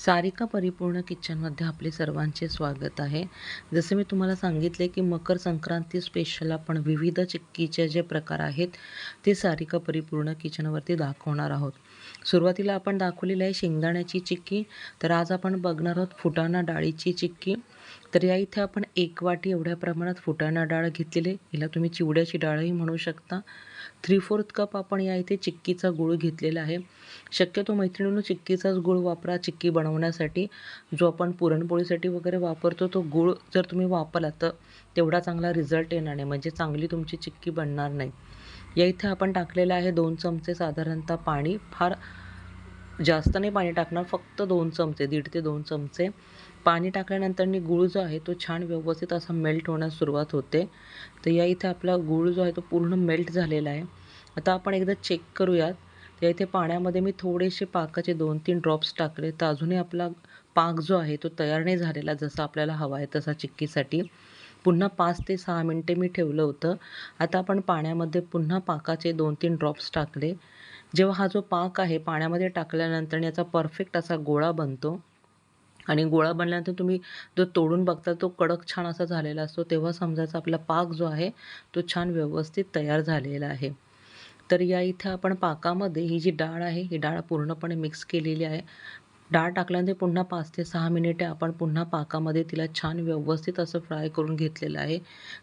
सारिका परिपूर्ण किचनमध्ये आपले सर्वांचे स्वागत आहे. जसे मी तुम्हाला सांगितले की मकर संक्रांती स्पेशल आपण विविध चिक्कीचे जे प्रकार आहेत ते सारिका परिपूर्ण किचनवरती दाखवणार आहोत. सुरुवातीला आपण दाखवलेली आहे शेंगदाण्याची चिक्की तर आज आपण बघणार आहोत फुटाणा डाळीची चिक्की तर या इथे आपण एक वाटी एवढ्या प्रमाणात फुटाणा डाळ घेतलेली हिला तुम्ही चिवड्याची डाळही म्हणू शकता. थ्री फोर्थ कप आपण या इथे चिक्कीचा गूळ घेतलेला आहे. शक्यतो मैत्रिणीनं चिक्कीचाच गूळ वापरा चिक्की बनवण्यासाठी. जो आपण पुरणपोळीसाठी वगैरे वापरतो तो गूळ जर तुम्ही वापरला तर तेवढा चांगला रिझल्ट येणार नाही. म्हणजे चांगली तुमची चिक्की बनणार नाही. या इथे आपण टाकलेलं आहे दोन चमचे साधारणतः पाणी. फार जास्त नाही पाणी टाकणार फक्त दोन चमचे दीड ते दोन चमचे पाणी टाकल्यानंतर गूळ जो आहे तो छान व्यवस्थित असा मेल्ट होण्यास सुरुवात होते. तर या इथे आपला गूळ जो आहे तो पूर्ण मेल्ट झालेला आहे. आता आपण एकदा चेक करूयात. तर इथे पाण्यामध्ये मी थोडेसे पाकाचे दोन तीन ड्रॉप्स टाकले तर अजूनही आपला पाक जो आहे तो तयार नाही झालेला जसा आपल्याला हवा आहे तसा चिक्कीसाठी. पुन्हा पाच ते सहा मिनटे मी ठेवलं होतं. आता आपण पाण्यामध्ये पुन्हा पाकाचे दोन तीन ड्रॉप्स टाकले. जेव्हा हा जो पाक आहे पाण्यामध्ये टाकल्यानंतर याचा परफेक्ट असा गोळा बनतो आणि गोळा बनल्यानंतर तुम्ही जो तोडून बघता तो कडक छान असा झालेला असतो तेव्हा समजायचा आपला पाक जो आहे तो छान व्यवस्थित तयार झालेला आहे. तर या इथे आपण पाकामध्ये ही जी डाळ आहे ही डाळ पूर्णपणे मिक्स केलेली आहे. डाळ टाकल्यानंतर पुन्हा पाच ते सहा मिनिटे आपण पुन्हा पाकामध्ये तिला छान व्यवस्थित असं फ्राय करून घेतलेलं आहे.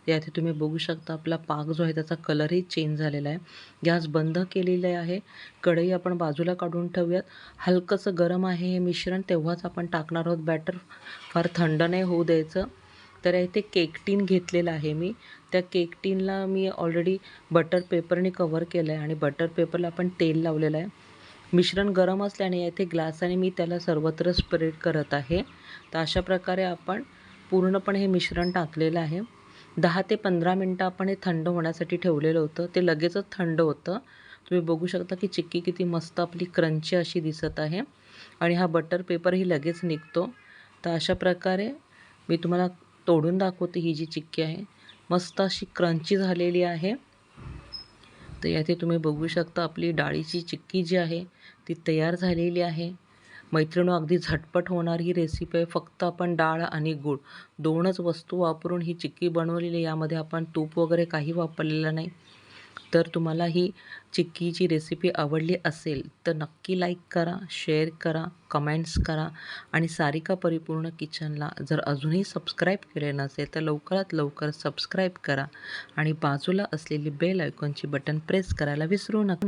याथे तुम्ही बघू शकता आपला पाक जो आहे त्याचा कलरही चेंज झालेला आहे. गॅस बंद केलेला आहे. कढई आपण बाजूला काढून ठेवूयात. हलकंसं गरम आहे हे मिश्रण तेव्हाच आपण टाकणार आहोत. बॅटर फार थंड नाही होऊ द्यायचं. तर इथे केक टीन घेतलेला आहे मी. त्या केक टीनला मी ऑलरेडी बटर पेपरने कवर केलं आहे आणि बटर पेपरला आपण तेल लावलेलं आहे. मिश्रण गरम असल्याने येथे ग्लासाने मी त्याला सर्वत्र स्प्रेड करत आहे. तर अशा प्रकारे आपण पूर्णपणे हे मिश्रण टाकलेलं आहे. दहा ते पंधरा मिनटं आपण हे थंड होण्यासाठी ठेवलेलं होतं. ते लगेचच थंड होतं. तुम्ही बघू शकता की चिक्की किती मस्त आपली क्रंची अशी दिसत आहे. आणि हा बटर पेपरही लगेच निघतो. तर अशा प्रकारे मी तुम्हाला तोडून दाखवते ही जी चिक्की आहे. मस्त अशी क्रंची झालेली आहे. तर येथे तुम्ही बघू शकता आपली डाळीची चिक्की जी आहे ती तयार झालेली आहे. मैत्रिणी अगदी झटपट होणार ही रेसिपी आहे फक्त आपण डाळ आणि गूळ दोनच वस्तू वापरून ही चिक्की बनवलेली यामध्ये आपण तूप वगैरे काही वापरलेलं नाही. तर तुम्हाला ही चिक्कीची रेसिपी आवडली असेल तर नक्की लाईक करा शेअर करा कमेंट्स करा आणि सारिका परिपूर्ण किचनला जर अजूनही सबस्क्राईब केले नसेल तर लवकरात लवकर सबस्क्राईब करा आणि बाजूला असलेली बेल आयकॉनची बटन प्रेस करायला विसरू नका.